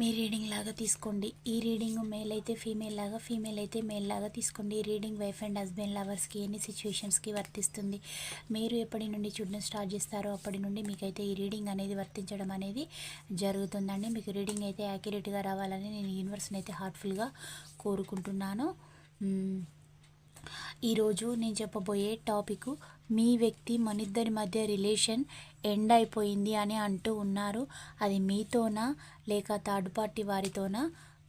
మీ reading లాగా తీసుకోండి. ఈ రీడింగ్ మేల్ అయితే ఫీమేల్ లాగా ఫీమేల్ అయితే మేల్ లాగా తీసుకోండి. ఈ రీడింగ్ వైఫ్ అండ్ హస్బెండ్ లవర్స్కి ఎన్ని సిచ్యువేషన్స్కి వర్తిస్తుంది? మీరు ఎప్పటి నుండి చూడడం స్టార్ట్ చేస్తారో అప్పటి నుండి మీకైతే ఈ రీడింగ్ అనేది వర్తించడం అనేది జరుగుతుందండి. మీకు రీడింగ్ అయితే యాక్యురేట్గా రావాలని నేను యూనివర్స్ని అయితే హార్ట్ఫుల్గా కోరుకుంటున్నాను. ఈరోజు నేను చెప్పబోయే టాపిక్ మీ వ్యక్తి మనిద్దరి మధ్య రిలేషన్ ఎండ్ అయిపోయింది అని అంటూ ఉన్నారు. అది మీతోనా లేక థర్డ్ పార్టీ వారితోనా?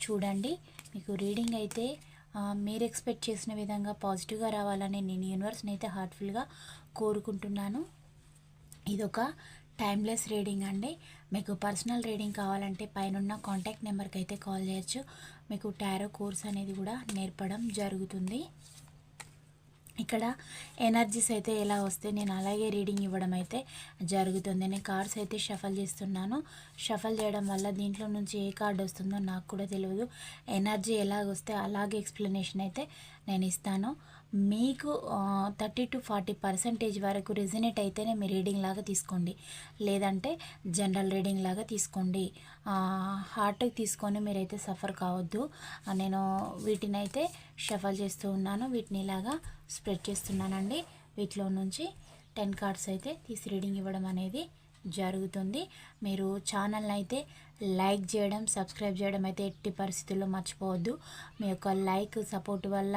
చూడండి. మీకు రీడింగ్ అయితే మీరు ఎక్స్పెక్ట్ చేసిన విధంగా పాజిటివ్గా రావాలని నేను యూనివర్స్ని అయితే హార్ట్ఫుల్గా కోరుకుంటున్నాను. ఇదొక టైమ్లెస్ రీడింగ్ అండి. మీకు పర్సనల్ రీడింగ్ కావాలంటే పైన కాంటాక్ట్ నెంబర్కి అయితే కాల్ చేయొచ్చు. మీకు టారో కోర్స్ అనేది కూడా నేర్పడం జరుగుతుంది. ఇక్కడ ఎనర్జీస్ అయితే ఎలా వస్తే నేను అలాగే రీడింగ్ ఇవ్వడం అయితే జరుగుతుంది. నేను కార్డ్స్ అయితే షఫల్ చేస్తున్నాను. షఫల్ చేయడం వల్ల దీంట్లో నుంచి ఏ కార్డ్ వస్తుందో నాకు కూడా తెలియదు ఎనర్జీ ఎలాగ వస్తే అలాగే ఎక్స్ప్లెనేషన్ అయితే నేను ఇస్తాను. మీకు థర్టీ టు ఫార్టీ పర్సెంటేజ్ వరకు రెజినేట్ అయితేనే మీ రీడింగ్ లాగా తీసుకోండి. లేదంటే జనరల్ రీడింగ్ లాగా తీసుకోండి. హార్ట్ తీసుకొని మీరైతే సఫర్ కావద్దు. నేను వీటిని అయితే షఫల్ చేస్తూ ఉన్నాను. వీటిని ఇలాగా స్ప్రెడ్ చేస్తున్నానండి. వీటిలో నుంచి టెన్ కార్డ్స్ అయితే తీసి రీడింగ్ ఇవ్వడం అనేది జరుగుతుంది. మీరు ఛానల్ని అయితే లైక్ చేయడం సబ్స్క్రైబ్ చేయడం అయితే ఎట్టి పరిస్థితుల్లో మర్చిపోవద్దు. మీ యొక్క లైక్ సపోర్ట్ వల్ల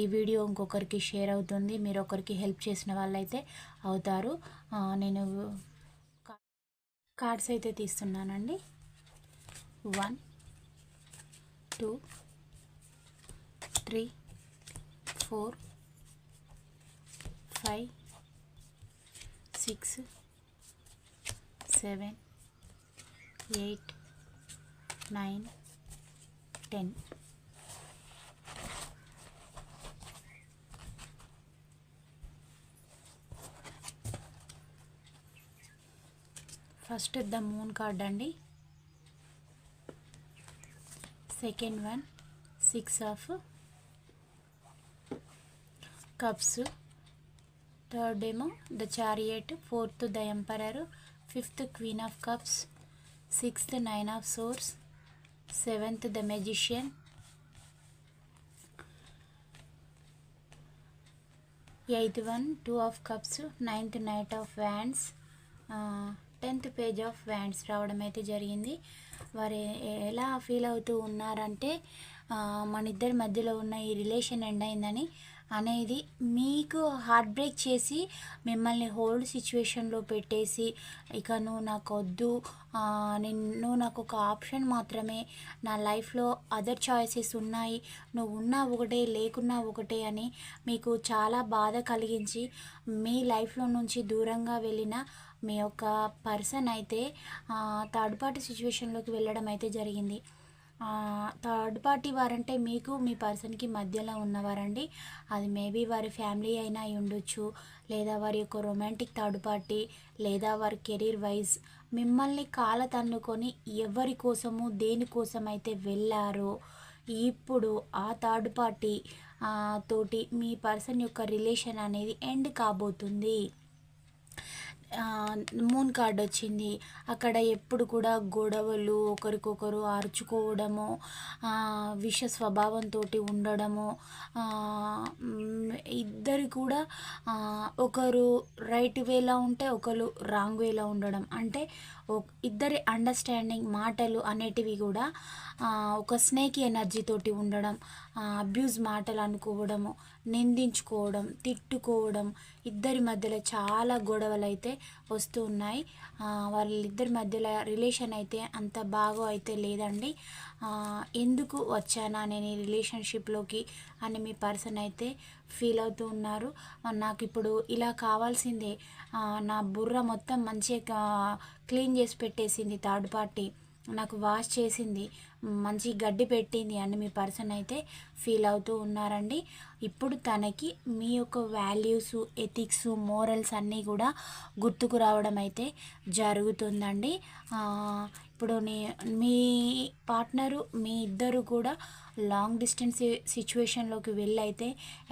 ఈ వీడియో ఇంకొకరికి షేర్ అవుతుంది. మీరు ఒకరికి హెల్ప్ చేసిన వాళ్ళైతే అవుతారు. నేను కార్డ్స్ అయితే తీస్తున్నానండి. One two three four five six seven eight nine ten. First the moon card అండి. Second one six of cups. Third ఏమో the chariot fourth the emperor fifth queen of cups. Sixth nine of swords seventh the magician. Eighth one two of cups ninth knight of wands tenth page of wands రావడం అయితే జరిగింది. వారు ఎలా feel అవుతూ ఉన్నారంటే మన ఇద్దరి మధ్యలో ఉన్న ఈ రిలేషన్ ఎండ్ అయిందని అనేది మీకు హార్ట్ బ్రేక్ చేసి మిమ్మల్ని హోల్డ్ సిచ్యువేషన్లో పెట్టేసి ఇక నువ్వు నాకు వద్దు నిన్ను నేను నువ్వు నాకు ఒక ఆప్షన్ మాత్రమే నా లైఫ్లో అదర్ చాయిసెస్ ఉన్నాయి నువ్వు ఉన్నా ఒకటే లేకున్నా ఒకటే అని మీకు చాలా బాధ కలిగించి మీ లైఫ్లో నుంచి దూరంగా వెళ్ళిన మీ యొక్క పర్సన్ అయితే థర్డ్ పార్టీ సిచ్యువేషన్లోకి వెళ్ళడం అయితే జరిగింది. థర్డ్ పార్టీ వారంటే మీకు మీ పర్సన్కి మధ్యలో ఉన్నవారండి. అది మేబీ వారి ఫ్యామిలీ అయినా అయి ఉండొచ్చు. లేదా వారి యొక్క రొమాంటిక్ థర్డ్ పార్టీ లేదా వారి కెరీర్ వైజ్ మిమ్మల్ని కాల తన్నుకొని ఎవరి కోసము దేనికోసమైతే వెళ్ళారో ఇప్పుడు ఆ థర్డ్ పార్టీ తోటి మీ పర్సన్ యొక్క రిలేషన్ అనేది ఎండ్ కాబోతుంది. మూన్ కార్డ్ వచ్చింది. అక్కడ ఎప్పుడు కూడా గొడవలు ఒకరికొకరు అరుచుకోవడము విష స్వభావంతో ఉండడము ఇద్దరు కూడా ఒకరు రైట్ వేలా ఉంటే ఒకరు రాంగ్ వేలా ఉండడం. అంటే ఇద్దరి అండర్స్టాండింగ్ మాటలు అనేటివి కూడా ఒక స్నేక్ ఎనర్జీతోటి ఉండడం అబ్యూజ్ మాటలు అనుకోవడము నిందించుకోవడం తిట్టుకోవడం ఇద్దరి మధ్యలో చాలా గొడవలు అయితే వస్తూ ఉన్నాయి. వాళ్ళిద్దరి మధ్యలో రిలేషన్ అయితే అంత బాగా అయితే లేదండి. ఎందుకు వచ్చానా నేను ఈ రిలేషన్షిప్లోకి అని మీ పర్సన్ అయితే ఫీల్ అవుతూ ఉన్నారు. నాకు ఇప్పుడు ఇలా కావాల్సిందే. నా బుర్ర మొత్తం మంచిగా క్లీన్ చేసి పెట్టేసింది థర్డ్ పార్టీ. నాకు వాష్ చేసింది మంచి గడ్డి పెట్టింది అని మీ పర్సన్ అయితే ఫీల్ అవుతూ ఉన్నారండి. ఇప్పుడు తనకి మీ యొక్క వాల్యూస్ ఎథిక్స్ మోరల్స్ అన్నీ కూడా గుర్తుకు రావడం అయితే జరుగుతుందండి. ఇప్పుడు నీ మీ పార్ట్నరు మీ ఇద్దరు కూడా లాంగ్ డిస్టెన్స్ సిచ్యువేషన్లోకి వెళ్ళైతే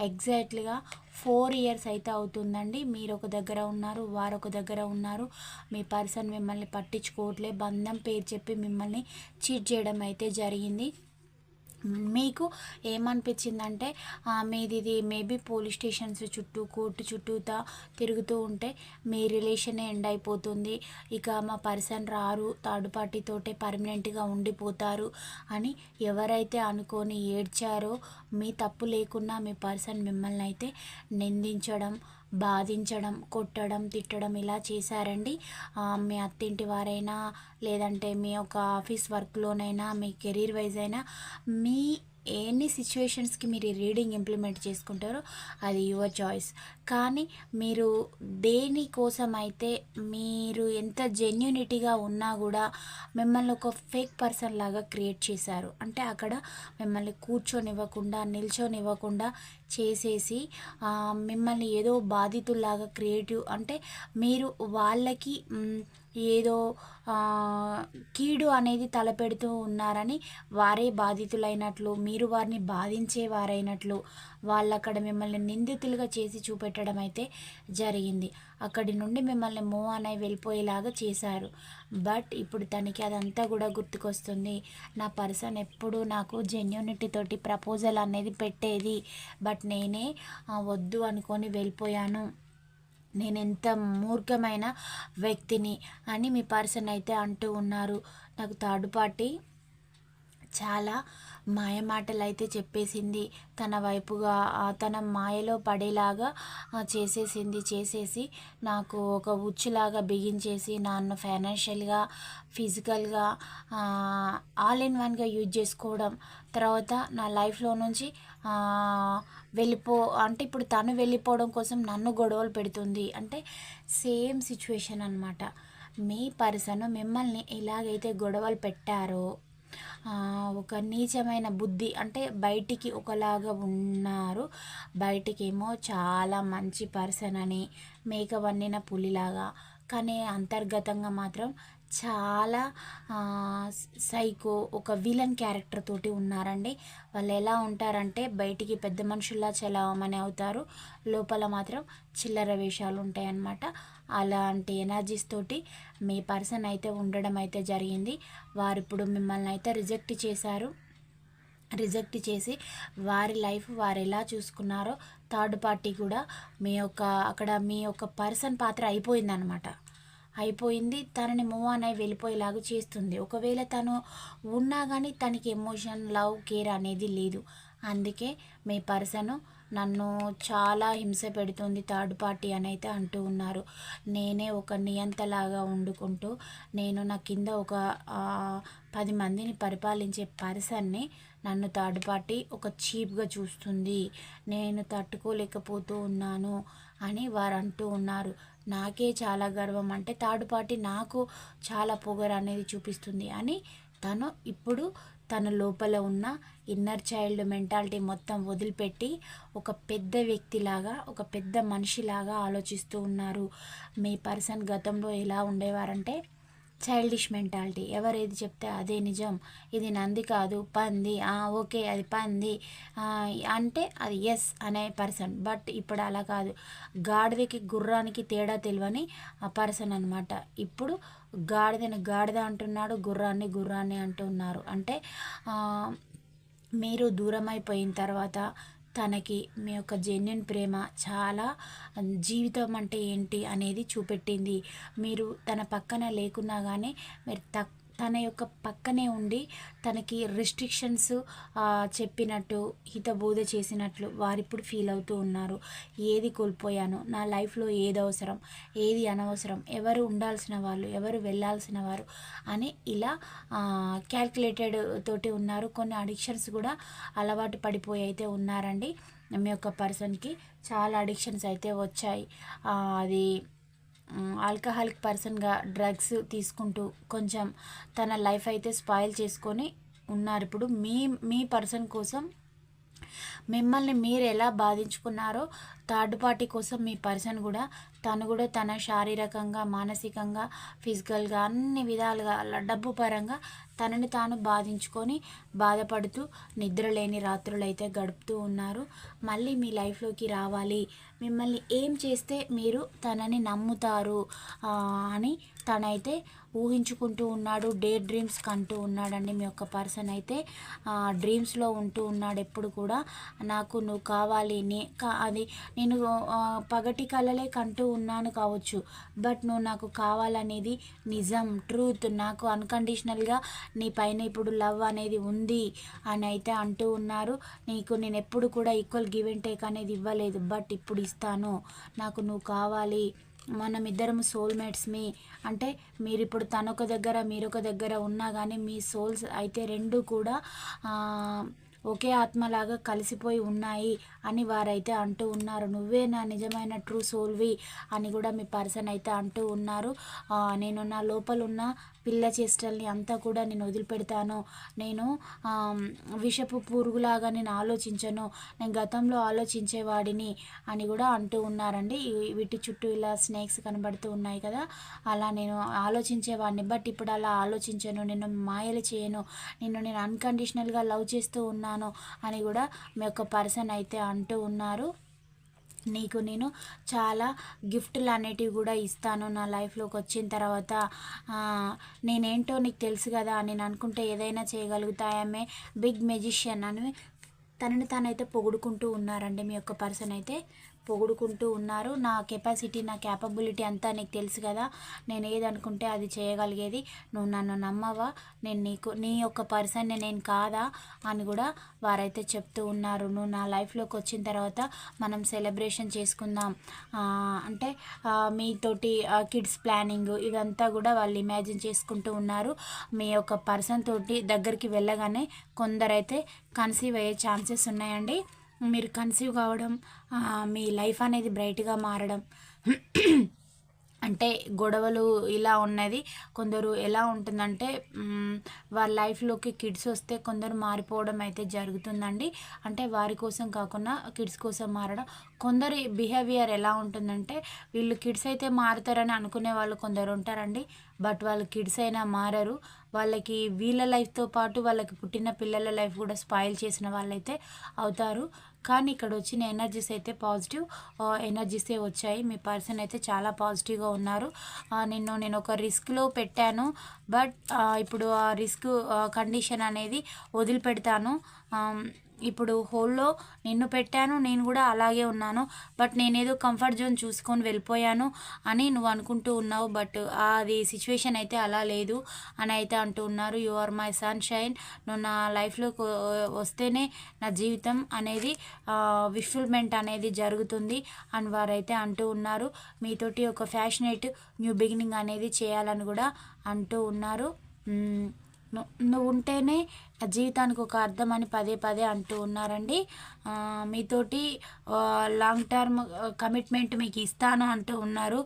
ఎగ్జాక్ట్లీగా ఫోర్ ఇయర్స్ అయితే అవుతుందండి. మీరు ఒక దగ్గర ఉన్నారు వారు ఒక దగ్గర ఉన్నారు. మీ పర్సన్ మిమ్మల్ని పట్టించుకోవట్లే. బంధం పేరు చెప్పి మిమ్మల్ని చీట్ చేయడం అయితే జరిగింది. మీకు ఏమనిపించిందంటే మీది ఇది మేబీ పోలీస్ స్టేషన్స్ చుట్టూ కోర్టు చుట్టూతా తిరుగుతూ ఉంటే మీ రిలేషనే ఎండ్ అయిపోతుంది. ఇక మా పర్సన్ రారు థర్డ్ పార్టీతోటే పర్మనెంట్గా ఉండిపోతారు అని ఎవరైతే అనుకొని ఏడ్చారో మీ తప్పు లేకున్నా మీ పర్సన్ మిమ్మల్ని అయితే నిందించడం బాధించడం కొట్టడం తిట్టడం ఇలా చేశారండి. మీ అత్తింటి వారైనా లేదంటే మీ యొక్క ఆఫీస్ వర్క్లోనైనా మీ కెరీర్ వైజ్ అయినా మీ ఎన్ని సిచ్యువేషన్స్కి మీరు ఈ రీడింగ్ ఇంప్లిమెంట్ చేసుకుంటారో అది యువర్ చాయిస్ కానీ మీరు దేనికోసం అయితే మీరు ఎంత జెన్యునిటీగా ఉన్నా కూడా మిమ్మల్ని ఒక ఫేక్ పర్సన్ లాగా క్రియేట్ చేశారు. అంటే అక్కడ మిమ్మల్ని కూర్చొనివ్వకుండా నిల్చొనివ్వకుండా చేసేసి మిమ్మల్ని ఏదో బాధితుల్లాగా క్రియేటివ్ అంటే మీరు వాళ్ళకి ఏదో కీడు అనేది తలపెడుతూ ఉన్నారని వారే బాధితులైనట్లు మీరు వారిని బాధించేవారైనట్లు వాళ్ళు అక్కడ మిమ్మల్ని నిందితులుగా చేసి చూపెట్టడం అయితే జరిగింది. అక్కడి నుండి మిమ్మల్ని మూవ్ అని వెళ్ళిపోయేలాగా చేశారు. బట్ ఇప్పుడు తనకి అదంతా కూడా గుర్తుకొస్తుంది. నా పర్సన్ ఎప్పుడు నాకు జెన్యూనిటీతోటి ప్రపోజల్ అనేది పెట్టేది. బట్ నేనే వద్దు అనుకొని వెళ్ళిపోయాను. నేను ఎంత మూర్ఖమైన వ్యక్తిని అని మీ పర్సన్ అయితే అంటూ ఉన్నారు. నాకు థర్డ్ పార్టీ చాలా మాయమాటలైతే అయితే చెప్పేసింది. తన వైపుగా తన మాయలో పడేలాగా చేసేసింది. చేసేసి నాకు ఒక ఉచ్చులాగా బిగించేసి నన్ను ఫైనాన్షియల్గా ఫిజికల్గా ఆల్ ఇన్ వన్గా యూజ్ చేసుకోవడం. తర్వాత నా లైఫ్లో నుంచి వెళ్ళిపో అంటే ఇప్పుడు తను వెళ్ళిపోవడం కోసం నన్ను గొడవలు పెడుతుంది. అంటే సేమ్ సిచ్యువేషన్ అనమాట మీ పర్సన్ మిమ్మల్ని ఎలాగైతే గొడవలు పెట్టారో ఒక నీచమైన బుద్ధి అంటే బయటికి ఒకలాగా ఉన్నారు. బయటికేమో చాలా మంచి పర్సన్ అని మేక వండిన పులిలాగా. కానీ అంతర్గతంగా మాత్రం చాలా సైకో ఒక విలన్ క్యారెక్టర్ తోటి ఉన్నారండి. వాళ్ళు ఎలా ఉంటారంటే బయటికి పెద్ద మనుషుల్లా చలామని అవుతారు. లోపల మాత్రం చిల్లర వేషాలు ఉంటాయన్నమాట అలాంటి ఎనర్జీస్ తోటి మీ పర్సన్ అయితే ఉండడం అయితే జరిగింది. వారు ఇప్పుడు మిమ్మల్ని అయితే రిజెక్ట్ చేశారు. రిజెక్ట్ చేసి వారి లైఫ్ వారు ఎలా చూసుకున్నారో థర్డ్ పార్టీ కూడా మీ యొక్క అక్కడ మీ యొక్క పర్సన్ పాత్ర అయిపోయిందనమాట అయిపోయింది. తనని మూవ్ ఆన్ అయి వెళ్ళిపోయేలాగా చేస్తుంది. ఒకవేళ తను ఉన్నా కానీ తనకి ఎమోషన్ లవ్ కేర్ అనేది లేదు. అందుకే మీ పర్సను నన్ను చాలా హింస పెడుతుంది థర్డ్ పార్టీ అని అయితే అంటూ ఉన్నారు. నేనే ఒక నియంతలాగా వండుకుంటూ నేను నా కింద ఒక పది మందిని పరిపాలించే పర్సన్ని నన్ను థర్డ్ పార్టీ ఒక చీప్గా చూస్తుంది. నేను తట్టుకోలేకపోతూ ఉన్నాను అని వారు అంటూ ఉన్నారు. నాకే చాలా గర్వం అంటే థర్డ్ పార్టీ నాకు చాలా పొగరు అనేది చూపిస్తుంది అని తను ఇప్పుడు తన లోపల ఉన్న ఇన్నర్ చైల్డ్ మెంటాలిటీ మొత్తం వదిలిపెట్టి ఒక పెద్ద వ్యక్తిలాగా ఒక పెద్ద మనిషిలాగా ఆలోచిస్తూ ఉన్నారు. మీ పర్సన్ గతంలో ఎలా ఉండేవారంటే చైల్డిష్ మెంటాలిటీ ఎవరు ఏది చెప్తే అదే నిజం. ఇది నంది కాదు పంది. ఓకే అది పంది. అంటే అది ఎస్ అనే పర్సన్ బట్ ఇప్పుడు అలా కాదు. గాడిదకి గుర్రానికి తేడా తెలియని ఆ పర్సన్ అనమాట ఇప్పుడు గాడిదని గాడిద అంటున్నాడు గుర్రాన్ని గుర్రాన్ని అంటున్నారు. అంటే మీరు దూరం అయిపోయిన తర్వాత తనకి మీ యొక్క జెన్యున్ ప్రేమ చాలా జీవితం అంటే ఏంటి అనేది చూపెట్టింది. మీరు తన పక్కన లేకున్నా కానీ మీరు తక్ తన యొక్క పక్కనే ఉండి తనకి రిస్ట్రిక్షన్స్ చెప్పినట్టు హితబోధ చేసినట్లు వారిప్పుడు ఫీల్ అవుతూ ఉన్నారు. ఏది కోల్పోయాను నా లైఫ్లో ఏది అవసరం ఏది అనవసరం ఎవరు ఉండాల్సిన వాళ్ళు ఎవరు వెళ్ళాల్సిన వారు అని ఇలా క్యాల్కులేటెడ్ తోటి ఉన్నారు. కొన్ని అడిక్షన్స్ కూడా అలవాటు పడిపోయి అయితే ఉన్నారండి. మీ యొక్క పర్సన్కి చాలా అడిక్షన్స్ అయితే వచ్చాయి. అది ఆల్కహాలిక్ పర్సన్గా డ్రగ్స్ తీసుకుంటూ కొంచెం తన లైఫ్ అయితే స్పాయిల్ చేసుకొని ఉన్నారు. ఇప్పుడు మీ మీ పర్సన్ కోసం మిమ్మల్ని మీరు ఎలా బాధించుకున్నారో థర్డ్ పార్టీ కోసం మీ పర్సన్ కూడా తను కూడా తన శారీరకంగా మానసికంగా ఫిజికల్గా అన్ని విధాలుగా డబ్బు పరంగా తనని తాను బాధించుకొని బాధపడుతూ నిద్ర లేని రాత్రులు అయితే గడుపుతూ ఉన్నారు. మళ్ళీ మీ లైఫ్లోకి రావాలి. మిమ్మల్ని ఏం చేస్తే మీరు తనని నమ్ముతారు అని తనైతే ఊహించుకుంటూ ఉన్నాడు డే డ్రీమ్స్ కంటూ ఉన్నాడండి మీ యొక్క పర్సన్ అయితే. డ్రీమ్స్లో ఉంటూ ఉన్నాడు ఎప్పుడు కూడా. నాకు నువ్వు కావాలి నీ కా అది నేను పగటి కలలే కంటూ ఉన్నాను కావచ్చు. బట్ నువ్వు నాకు కావాలనేది నిజం ట్రూత్. నాకు అన్కండిషనల్గా నీ పైన ఇప్పుడు లవ్ అనేది ఉంది అని అయితే అంటూ ఉన్నారు. నీకు నేను ఎప్పుడు కూడా ఈక్వల్ గివ్ అండ్ టేక్ అనేది ఇవ్వలేదు. బట్ ఇప్పుడు ఇస్తాను. నాకు నువ్వు కావాలి. మనం ఇద్దరం సోల్మేట్స్ మీ. అంటే మీరు ఇప్పుడు తనొక దగ్గర మీరొక దగ్గర ఉన్నా కానీ మీ సోల్స్ అయితే రెండు కూడా ఒకే ఆత్మలాగా కలిసిపోయి ఉన్నాయి అని వారైతే అంటూ ఉన్నారు. నువ్వే నా నిజమైన ట్రూ సోల్వి అని కూడా మీ పర్సన్ అయితే అంటూ ఉన్నారు. నేను నా లోపల ఉన్న పిల్ల చేష్టల్ని అంతా కూడా నేను వదిలిపెడతాను. నేను విషపు పురుగులాగా నేను ఆలోచించను. నేను గతంలో ఆలోచించేవాడిని అని కూడా అంటూ ఉన్నారండి. వీటి చుట్టూ ఇలా స్నేక్స్ కనబడుతూ ఉన్నాయి కదా. అలా నేను ఆలోచించేవాడిని. బట్ ఇప్పుడు అలా ఆలోచించను. నేను మాయలు చేయను. నిన్ను నేను అన్కండిషనల్గా లవ్ చేస్తూ ఉన్నాను అని కూడా మీ యొక్క పర్సన్ అయితే అంటూ ఉన్నారు. నీకు నేను చాలా గిఫ్ట్లు అనేటివి కూడా ఇస్తాను నా లైఫ్లోకి వచ్చిన తర్వాత. నేనేంటో నీకు తెలుసు కదా నేను అనుకుంటే ఏదైనా చేయగలుగుతాయమే బిగ్ మెజిషియన్ అని తనని తానైతే పొగుడుకుంటూ ఉన్నారండి మీ యొక్క పర్సన్ అయితే. పొగుడుకుంటూ ఉన్నారు. నా కెపాసిటీ నా క్యాపబిలిటీ అంతా నీకు తెలుసు కదా. నేను ఏదనుకుంటే అది చేయగలిగేది నువ్వు నన్ను నమ్మవా. నేను నీకు నీ యొక్క పర్సన్ని నేను కాదా అని కూడా వారైతే చెప్తూ ఉన్నారు. నువ్వు నా లైఫ్లోకి వచ్చిన తర్వాత మనం సెలబ్రేషన్ చేసుకుందాం. అంటే మీతోటి కిడ్స్ ప్లానింగ్ ఇదంతా కూడా వాళ్ళు ఇమాజిన్ చేసుకుంటూ ఉన్నారు. మీ యొక్క పర్సన్ తోటి దగ్గరికి వెళ్ళగానే కొందరైతే కన్సీవ్ అయ్యే ఛాన్సెస్ ఉన్నాయండి. మీరు కన్సీవ్ కావడం మీ లైఫ్ అనేది బ్రైట్గా మారడం. అంటే గొడవలు ఇలా ఉన్నది. కొందరు ఎలా ఉంటుందంటే వారి లైఫ్లోకి కిడ్స్ వస్తే కొందరు మారిపోవడం అయితే జరుగుతుందండి. అంటే వారి కోసం కాకుండా కిడ్స్ కోసం మారడం. కొందరి బిహేవియర్ ఎలా ఉంటుందంటే వీళ్ళు కిడ్స్ అయితే మారుతారని అనుకునే వాళ్ళు కొందరు ఉంటారండి. బట్ వాళ్ళు కిడ్స్ అయినా మారరు. వాళ్ళకి వీళ్ళ లైఫ్తో పాటు వాళ్ళకి పుట్టిన పిల్లల లైఫ్ కూడా స్పాయిల్ చేసిన వాళ్ళైతే అవుతారు. కానీ ఇక్కడ వచ్చిన ఎనర్జీస్ అయితే పాజిటివ్ ఎనర్జీసే వచ్చాయి. మీ పర్సన్ అయితే చాలా పాజిటివ్గా ఉన్నారు. నిన్ను నేను ఒక రిస్క్లో పెట్టాను బట్ ఇప్పుడు ఆ రిస్క్ కండిషన్ అనేది వదిలిపెడతాను. ఇప్పుడు హోల్లో నిన్ను పెట్టాను నేను కూడా అలాగే ఉన్నాను బట్ నేనేదో కంఫర్ట్ జోన్ చూసుకొని వెళ్ళిపోయాను అని నువ్వు అనుకుంటూ ఉన్నావు బట్ అది సిచ్యువేషన్ అయితే అలా లేదు అని అయితే అంటూ ఉన్నారు. You are my sunshine నువ్వు నా లైఫ్లోకి వస్తేనే నా జీవితం అనేది విఫుల్మెంట్ అనేది జరుగుతుంది అని వారైతే అంటూ ఉన్నారు. మీతోటి ఒక ఫ్యాషనేట్ న్యూ బిగినింగ్ అనేది చేయాలని కూడా అంటూ ఉన్నారు. నువ్వు ఉంటేనే జీవితానికి ఒక అర్థం అని పదే పదే అంటూ ఉన్నారండి. మీతోటి లాంగ్ టర్మ్ కమిట్మెంట్ మీకు ఇస్తాను అంటూ ఉన్నారు.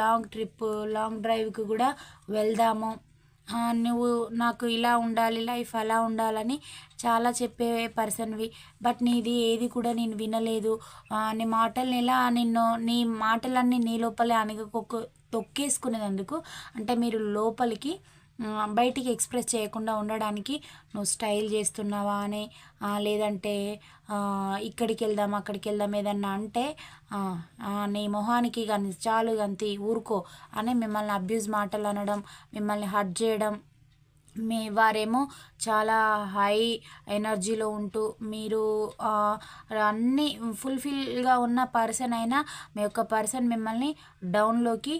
లాంగ్ ట్రిప్ లాంగ్ డ్రైవ్కి కూడా వెళ్దాము. నువ్వు నాకు ఇలా ఉండాలి లైఫ్ అలా ఉండాలని చాలా చెప్పే పర్సన్వి బట్ నీది ఏది కూడా నేను వినలేదు. నీ మాటల్ని ఎలా నిన్ను నీ మాటలన్నీ నీ లోపలే అణగకొక్క తొక్కేసుకునేందుకు అంటే మీరు లోపలికి బయటికి ఎక్స్ప్రెస్ చేయకుండా ఉండడానికి నువ్వు స్టైల్ చేస్తున్నావా అని లేదంటే ఇక్కడికి వెళ్దాం అక్కడికి వెళ్దాం ఏదన్నా అంటే నీ మొహానికి కానీ చాలు గంతి ఊరుకో అని మిమ్మల్ని అబ్యూజ్ మాటలు అనడం మిమ్మల్ని హర్ట్ చేయడం మీ వారేమో చాలా హై ఎనర్జీలో ఉంటూ మీరు అన్నీ అన్ని ఫుల్ఫిల్గా ఉన్న పర్సన్ అయినా మీ యొక్క పర్సన్ మిమ్మల్ని డౌన్లోకి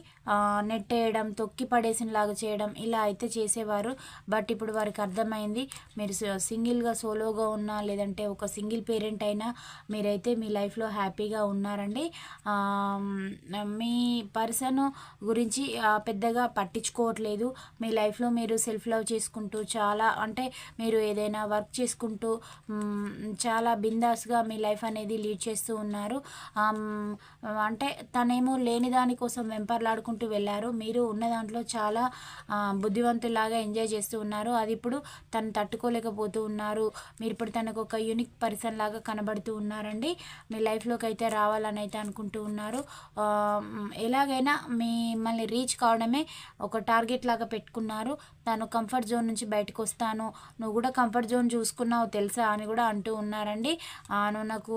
నెట్టేయడం తొక్కి పడేసినలాగా చేయడం ఇలా అయితే చేసేవారు. బట్ ఇప్పుడు వారికి అర్థమైంది మీరు సింగిల్గా సోలోగా ఉన్నా లేదంటే ఒక సింగిల్ పేరెంట్ అయినా మీరైతే మీ లైఫ్లో హ్యాపీగా ఉన్నారండి. మీ పర్సన్ గురించి పెద్దగా పట్టించుకోవట్లేదు. మీ లైఫ్లో మీరు సెల్ఫ్ లవ్ చేసుకుంటూ చేసుకుంటూ చాలా అంటే మీరు ఏదైనా వర్క్ చేసుకుంటూ చాలా బిందాస్గా మీ లైఫ్ అనేది లీడ్ చేస్తూ ఉన్నారు. అంటే తనేమో లేని దానికోసం వెంపర్లాడుకుంటూ వెళ్ళారు. మీరు ఉన్న దాంట్లో చాలా బుద్ధివంతులాగా ఎంజాయ్ చేస్తూ ఉన్నారు. అది ఇప్పుడు తను తట్టుకోలేకపోతూ ఉన్నారు. మీరు ఇప్పుడు తనకు ఒక యూనిక్ పర్సన్ లాగా కనబడుతూ ఉన్నారండి. మీ లైఫ్లోకి అయితే రావాలని అయితే అనుకుంటూ ఉన్నారు. ఎలాగైనా మిమ్మల్ని రీచ్ కావడమే ఒక టార్గెట్ లాగా పెట్టుకున్నారు. తను కంఫర్ట్ జోన్ నుంచి బయటకు వస్తాను. నువ్వు కూడా కంఫర్ట్ జోన్ చూసుకున్నావు తెలుసా అని కూడా అంటూ ఉన్నారండి. నువ్వు నాకు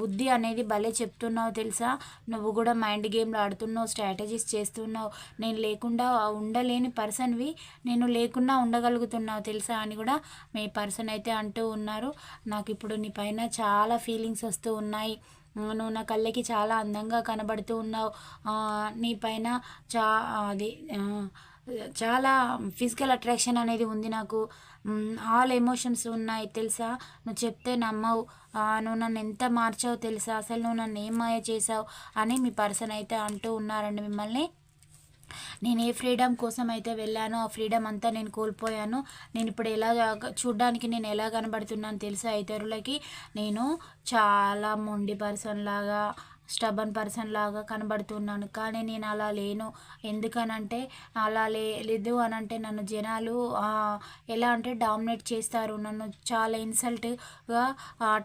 బుద్ధి అనేది భలే చెప్తున్నావు తెలుసా. నువ్వు కూడా మైండ్ గేమ్లు ఆడుతున్నావు స్ట్రాటజీస్ చేస్తున్నావు. నేను లేకుండా ఉండలేని పర్సన్వి నేను లేకున్నా ఉండగలుగుతున్నావు తెలుసా అని కూడా మీ పర్సన్ అయితే అంటూ ఉన్నారు. నాకు ఇప్పుడు నీ పైన చాలా ఫీలింగ్స్ వస్తూ ఉన్నాయి. నువ్వు నా కళ్ళకి చాలా అందంగా కనబడుతూ ఉన్నావు. నీ పైన చా అది చాలా ఫిజికల్ అట్రాక్షన్ అనేది ఉంది నాకు. ఆల్ ఎమోషన్స్ ఉన్నాయి తెలుసా? నువ్వు చెప్తే నమ్మవు. నువ్వు నన్ను ఎంత మార్చావు తెలుసా? అసలు నువ్వు నన్ను ఏం మాయ చేసావు అని మీ పర్సన్ అయితే అంటూ ఉన్నారండి మిమ్మల్ని. నేను ఏ ఫ్రీడమ్ కోసం అయితే వెళ్ళానో ఆ ఫ్రీడమ్ అంతా నేను కోల్పోయాను. నేను ఇప్పుడు ఎలా చూడ్డానికి నేను ఎలా కనబడుతున్నాను తెలుసా? ఇతరులకి నేను చాలా మొండి పర్సన్ లాగా స్టబన్ పర్సన్ లాగా కనబడుతున్నాను. కానీ నేను అలా లేను. ఎందుకనంటే అలా లే లేదు అని అంటే నన్ను జనాలు ఎలా అంటే డామినేట్ చేస్తారు. నన్ను చాలా ఇన్సల్ట్గా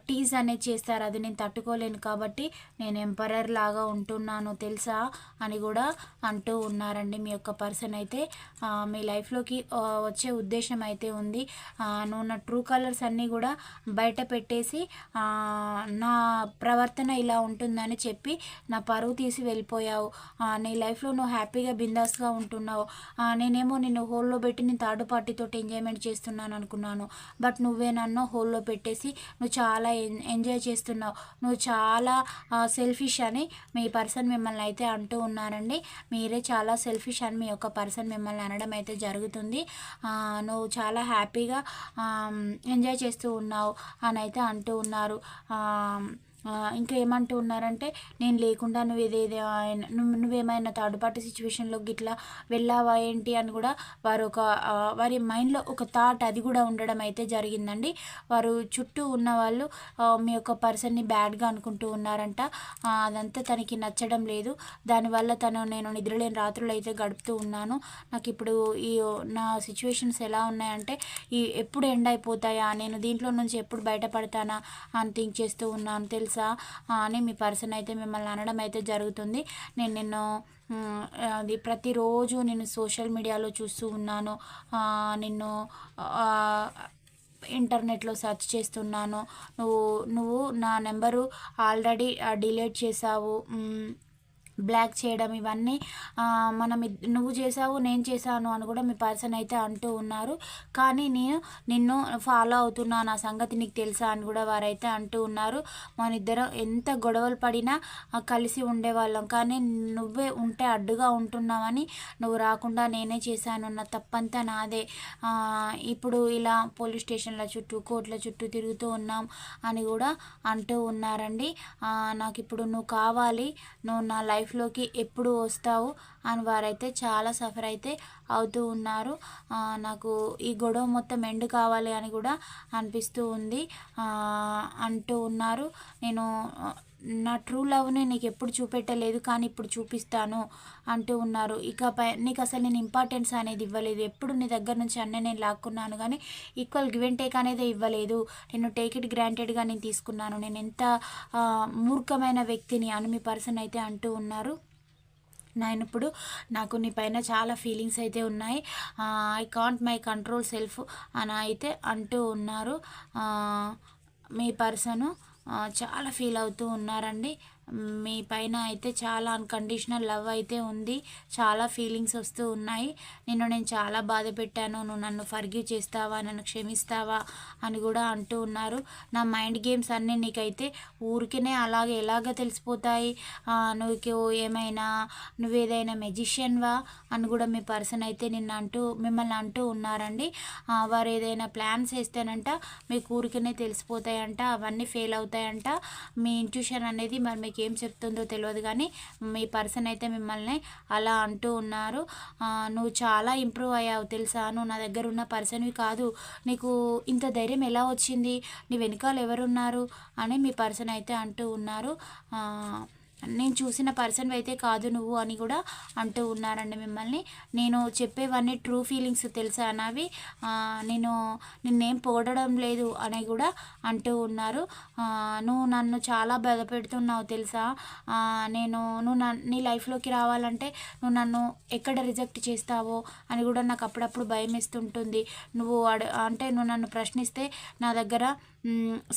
టీజ్ అనేది చేస్తారు. అది నేను తట్టుకోలేను కాబట్టి నేను ఎంపరర్ లాగా ఉంటున్నాను తెలుసా అని కూడా అంటూ ఉన్నారండి మీ యొక్క పర్సన్ అయితే. మీ లైఫ్లోకి వచ్చే ఉద్దేశం అయితే ఉంది. నువ్వు నా ట్రూ కలర్స్ అన్నీ కూడా బయట పెట్టేసి నా ప్రవర్తన ఇలా ఉంటుందని చెప్పి చెప్పి నా పరువు తీసి వెళ్ళిపోయావు. నీ లైఫ్లో నువ్వు హ్యాపీగా బిందాస్గా ఉంటున్నావు. నేనేమో నిన్ను హోల్లో పెట్టి నేను థర్డ్ పార్టీతో ఎంజాయ్మెంట్ చేస్తున్నాను అనుకున్నాను. బట్ నువ్వే నన్ను హోల్లో పెట్టేసి నువ్వు చాలా ఎంజాయ్ చేస్తున్నావు. నువ్వు చాలా సెల్ఫిష్ అని మీ పర్సన్ మిమ్మల్ని అయితే అంటూ ఉన్నారండి. మీరే చాలా సెల్ఫిష్ అని మీ యొక్క పర్సన్ మిమ్మల్ని అనడం అయితే జరుగుతుంది. నువ్వు చాలా హ్యాపీగా ఎంజాయ్ చేస్తూ ఉన్నావు అని అయితే అంటూ ఉన్నారు. ఇంకా ఏమంటూ ఉన్నారంటే నేను లేకుండా నువ్వు ఏదేదో నువ్వు నువ్వేమైనా థర్డ్ పార్టీ సిచ్యువేషన్లో గిట్లా వెళ్ళావా ఏంటి? అని కూడా వారు ఒక వారి మైండ్లో ఒక థాట్ అది కూడా ఉండడం అయితే జరిగిందండి. వారు చుట్టూ ఉన్న వాళ్ళు మీ యొక్క పర్సన్ని బ్యాడ్గా అనుకుంటూ ఉన్నారంట. అదంతా తనకి నచ్చడం లేదు. దానివల్ల తను నేను నిద్రలేని రాత్రులు అయితే గడుపుతూ ఉన్నాను. నాకు ఇప్పుడు ఈ నా సిచ్యువేషన్స్ ఎలా ఉన్నాయంటే ఈ ఎప్పుడు ఎండ్ అయిపోతాయా? నేను దీంట్లో నుంచి ఎప్పుడు బయటపడతానా? అని థింక్ చేస్తూ ఉన్నాను తెలుసు? తెలుసా? అని మీ పర్సన్ అయితే మిమ్మల్ని అనడం అయితే జరుగుతుంది. నేను నిన్ను అది ప్రతిరోజు నేను సోషల్ మీడియాలో చూస్తూ ఉన్నాను. నిన్ను ఇంటర్నెట్లో సెర్చ్ చేస్తున్నాను. నువ్వు నువ్వు నా నెంబరు ఆల్రెడీ డిలీట్ చేసావు బ్లాక్ చేయడం ఇవన్నీ మనం నువ్వు చేసావు నేను చేశాను అని కూడా మీ పర్సన్ అయితే అంటూ ఉన్నారు. కానీ నేను నిన్ను ఫాలో అవుతున్నా నా సంగతి నీకు తెలుసా అని కూడా వారైతే అంటూ ఉన్నారు. మన ఇద్దరం ఎంత గొడవలు పడినా కలిసి ఉండేవాళ్ళం. కానీ నువ్వే ఉంటే అడ్డుగా ఉంటున్నావని నువ్వు రాకుండా నేనే చేశాను నా తప్పంతా నాదే. ఇప్పుడు ఇలా పోలీస్ స్టేషన్ల చుట్టూ కోర్టుల చుట్టూ తిరుగుతూ ఉన్నాం అని కూడా అంటూ ఉన్నారండి. నాకు ఇప్పుడు నువ్వు కావాలి నువ్వు నా లైఫ్ లైఫ్లోకి ఎప్పుడు వస్తావు? అని వారైతే చాలా సఫర్ అయితే అవుతూ ఉన్నారు. నాకు ఈ గొడవ మొత్తం ఎండ్ కావాలి అని కూడా అనిపిస్తూ ఉంది. అంటూ ఉన్నారు. నేను నా ట్రూ లవ్ని నీకు ఎప్పుడు చూపెట్టలేదు కానీ ఇప్పుడు చూపిస్తాను అంటూ ఉన్నారు. ఇక నీకు అసలు నేను ఇంపార్టెన్స్ అనేది ఇవ్వలేదు. ఎప్పుడు నీ దగ్గర నుంచి అన్నీ నేను లాక్కున్నాను కానీ ఈక్వల్ గివ్ అండ్ టేక్ అనేది ఇవ్వలేదు. నేను టేక్ ఇట్ గ్రాంటెడ్గా నేను తీసుకున్నాను. నేను ఎంత మూర్ఖమైన వ్యక్తిని అని మీ పర్సన్ అయితే అంటూ ఉన్నారు. నేను ఇప్పుడు నాకు నీ పైన చాలా ఫీలింగ్స్ అయితే ఉన్నాయి. I can't my control self అని అయితే అంటూ ఉన్నారు. మీ పర్సను చాలా ఫీల్ అవుతూ ఉన్నారండి. మీ పైన అయితే చాలా అన్కండిషనల్ లవ్ అయితే ఉంది. చాలా ఫీలింగ్స్ వస్తూ ఉన్నాయి. నిన్ను నేను చాలా బాధ పెట్టాను. నువ్వు నన్ను ఫర్గివ్ చేస్తావా? నన్ను క్షమిస్తావా? అని కూడా అంటూ ఉన్నారు. నా మైండ్ గేమ్స్ అన్నీ నీకైతే ఊరికనే అలాగే ఎలాగ తెలిసిపోతాయి? నువ్వు ఏమైనా నువ్వేదైనా మెజిషియన్వా అని కూడా మీ పర్సన్ అయితే నిన్ను అంటూ మిమ్మల్ని అంటూ ఉన్నారండి. వారు ఏదైనా ప్లాన్స్ వేస్తేనంట మీకు ఊరికనే తెలిసిపోతాయంట అవన్నీ ఫెయిల్ అవుతాయంట. మీ ఇంట్యూషన్ అనేది మరి మీకు మీకు ఏం చెప్తుందో తెలియదు కానీ మీ పర్సన్ అయితే మిమ్మల్ని అలా అంటూ ఉన్నారు. నువ్వు చాలా ఇంప్రూవ్ అయ్యావు తెలుసా? నువ్వు నా దగ్గర ఉన్న పర్సన్వి కాదు. నీకు ఇంత ధైర్యం ఎలా వచ్చింది? నీ వెనకాల ఎవరున్నారు? అని మీ పర్సన్ అయితే అంటూ ఉన్నారు. నేను చూసిన పర్సన్ అయితే కాదు నువ్వు అని కూడా అంటూ ఉన్నారండి మిమ్మల్ని. నేను చెప్పేవన్నీ ట్రూ ఫీలింగ్స్ తెలుసా అన్నవి? నేను నిన్నేం పొగడడం లేదు అని కూడా అంటూ ఉన్నారు. నువ్వు నన్ను చాలా బాధ పెడుతున్నావు తెలుసా? నేను నువ్వు నన్ను నీ లైఫ్లోకి రావాలంటే నువ్వు నన్ను ఎక్కడ రిజెక్ట్ చేస్తావో అని కూడా నాకు అప్పుడప్పుడు భయం ఇస్తుంటుంది నువ్వు అడ అంటే నువ్వు నన్ను ప్రశ్నిస్తే నా దగ్గర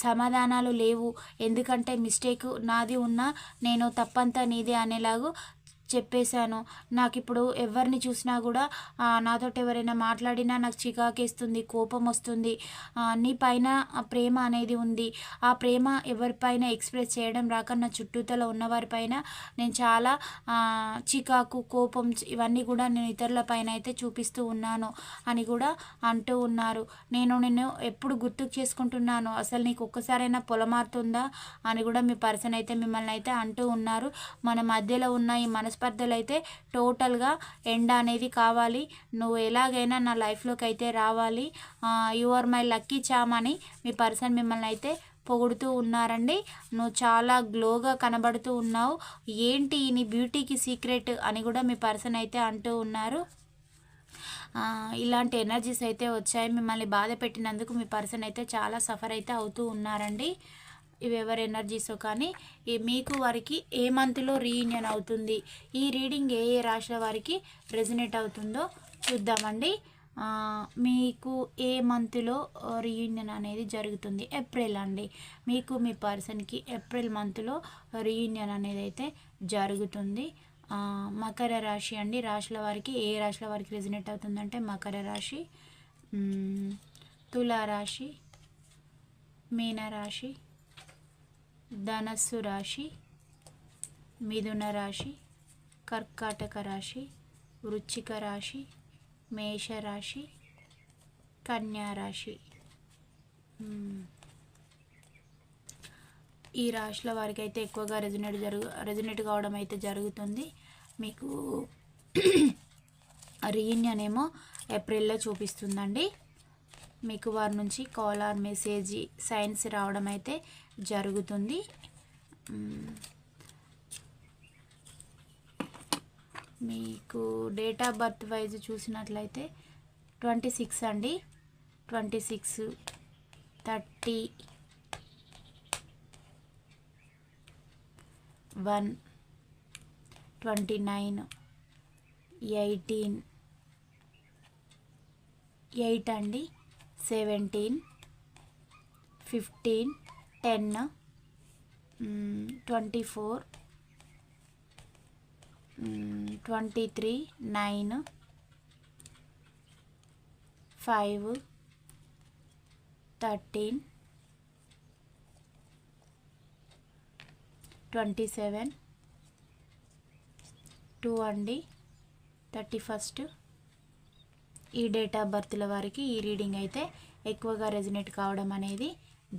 సమాధానాలు లేవు. ఎందుకంటే మిస్టేక్ నాది ఉన్నా నేను తప్పంతా నీదే అనేలాగు చెప్పేశాను. నాకు ఇప్పుడు ఎవరిని చూసినా కూడా నాతో నాతోటి ఎవరైనా మాట్లాడినా నాకు చికాకేస్తుంది కోపం వస్తుంది నీ పైన ప్రేమ అనేది ఉంది. ఆ ప్రేమ ఎవరిపైన ఎక్స్ప్రెస్ చేయడం రాక నా చుట్టూతల ఉన్నవారిపైన నేను చాలా చికాకు కోపం ఇవన్నీ కూడా నేను ఇతరుల పైన అయితే చూపిస్తూ ఉన్నాను అని కూడా అంటూ ఉన్నారు. నేను నిన్ను ఎప్పుడు గుర్తుకు చేసుకుంటున్నాను? అసలు నీకు ఒక్కసారైనా పొలమారుతుందా? అని కూడా మీ పర్సన్ అయితే మిమ్మల్ని అయితే అంటూ ఉన్నారు. మన మధ్యలో ఉన్న ఈ స్పర్ధలు అయితే టోటల్గా ఎండ అనేది కావాలి. నువ్వు ఎలాగైనా నా లైఫ్లోకి అయితే రావాలి you are my lucky charm అని మీ పర్సన్ మిమ్మల్ని అయితే పొగుడుతూ ఉన్నారండి. నువ్వు చాలా గ్లోగా కనబడుతూ ఉన్నావు. ఏంటి నీ బ్యూటీకి సీక్రెట్ అని కూడా మీ పర్సన్ అయితే అంటూ ఉన్నారు. ఇలాంటి ఎనర్జీస్ అయితే వచ్చాయి. మిమ్మల్ని బాధ పెట్టినందుకు మీ పర్సన్ అయితే చాలా సఫర్ అయితే అవుతూ ఉన్నారండి. ఇవి ఎవరి ఎనర్జీసో కానీ ఈ మీకు వారికి ఏ మంత్లో రీయూనియన్ అవుతుంది ఈ రీడింగ్ ఏ ఏ రాశుల వారికి రెజినేట్ అవుతుందో చూద్దామండి. మీకు ఏ మంత్లో రీయూనియన్ అనేది జరుగుతుంది? ఏప్రిల్ అండి. మీకు మీ పర్సన్కి ఏప్రిల్ మంత్లో రీయూనియన్ అనేది అయితే జరుగుతుంది. మకర రాశి అండి. రాశుల వారికి ఏ రాశుల వారికి రెజినేట్ అవుతుందంటే మకర రాశి తులారాశి తులా రాశి మీనరాశి ధనస్సు రాశి మిథున రాశి కర్కాటక రాశి వృచ్చిక రాశి మేషరాశి కన్యారాశి ఈ రాశుల వారికి అయితే ఎక్కువగా రెజినేట్ జరుగు రెజినేట్ కావడం అయితే జరుగుతుంది. మీకు రీయూనియన్ ఏమో ఏప్రిల్లో చూపిస్తుందండి. మీకు వారి నుంచి కాల్ ఆర్ మెసేజ్ సైన్స్ రావడం అయితే జరుగుతుంది. మీకు డేట్ ఆఫ్ బర్త్ వైజ్ చూసినట్లయితే ట్వంటీ సిక్స్ అండి. Twenty six thirty one twenty nine eighteen eight అండి. Seventeen fifteen ten twenty four twenty three nine five thirteen twenty seven two అండి thirty first. ఈ date of బర్త్ల వారికి ఈ reading అయితే ఎక్కువగా రెజినేట్ కావడం అనేది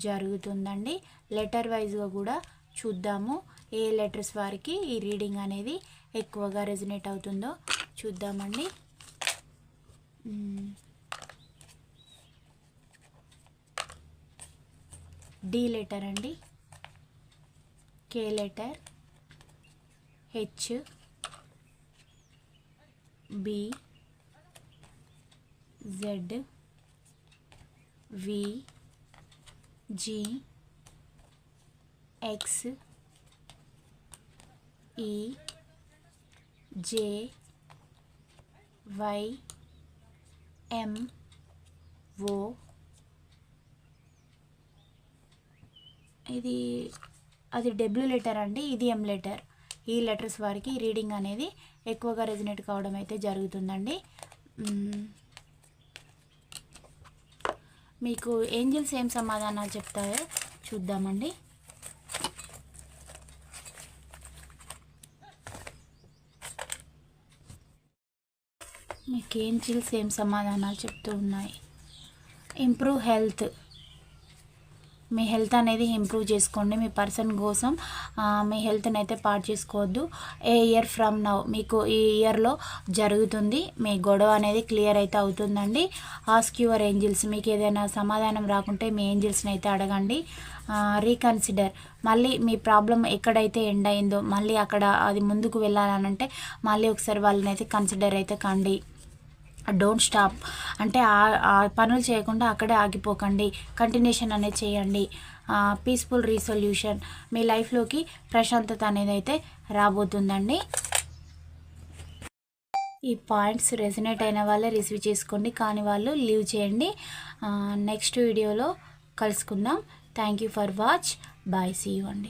జరుగుతుందండి. లెటర్ వైజ్గా కూడా చూద్దాము. ఏ లెటర్స్ వారికి ఈ రీడింగ్ అనేది ఎక్కువగా రెజినేట్ అవుతుందో చూద్దామండి. డి లెటర్ అండి. K letter. H. B. Z V G X E J Y ఎం ఓ ఇది అది డబ్ల్యూ లెటర్ అండి ఇది ఎం లెటర్ ఈ లెటర్స్ వారికి రీడింగ్ అనేది ఎక్కువగా రెజినేట్ కావడం అయితే జరుగుతుందండి. మీకు ఏంజల్స్ ఏం సమాధానాలు చెప్తాయో చూద్దామండి. మీకు ఏంజిల్స్ ఏం సమాధానాలు చెప్తూ ఉన్నాయి. Improve health. మీ హెల్త్ అనేది ఇంప్రూవ్ చేసుకోండి మీ పర్సన్ కోసం మీ హెల్త్ని అయితే పాడు చేసుకోవద్దు. ఏ ఇయర్ ఫ్రమ్ నౌ మీకు ఈ ఇయర్లో జరుగుతుంది మీ గొడవ అనేది క్లియర్ అయితే అవుతుందండి. ఆస్క్ యువర్ ఏంజిల్స్ మీకు ఏదైనా సమాధానం రాకుంటే మీ ఏంజిల్స్ని అయితే అడగండి. రీకన్సిడర్ మళ్ళీ మీ ప్రాబ్లం ఎక్కడైతే ఎండ్ అయిందో మళ్ళీ అక్కడ అది ముందుకు వెళ్ళాలనంటే మళ్ళీ ఒకసారి వాళ్ళని అయితే కన్సిడర్ అయితే కండి. డోంట్ స్టాప్ అంటే ఆ- పనులు చేయకుండా అక్కడే ఆగిపోకండి. కంటిన్యూషన్ అనేది చేయండి. పీస్ఫుల్ రీసొల్యూషన్ మీ లైఫ్లోకి ప్రశాంతత అనేది అయితే రాబోతుందండి. ఈ పాయింట్స్ రెసినేట్ అయిన వాళ్ళే రిసీవ్ చేసుకోండి. కానీ వాళ్ళు లీవ్ చేయండి. నెక్స్ట్ వీడియోలో కలుసుకుందాం. Thank you for watch bye see you అండి.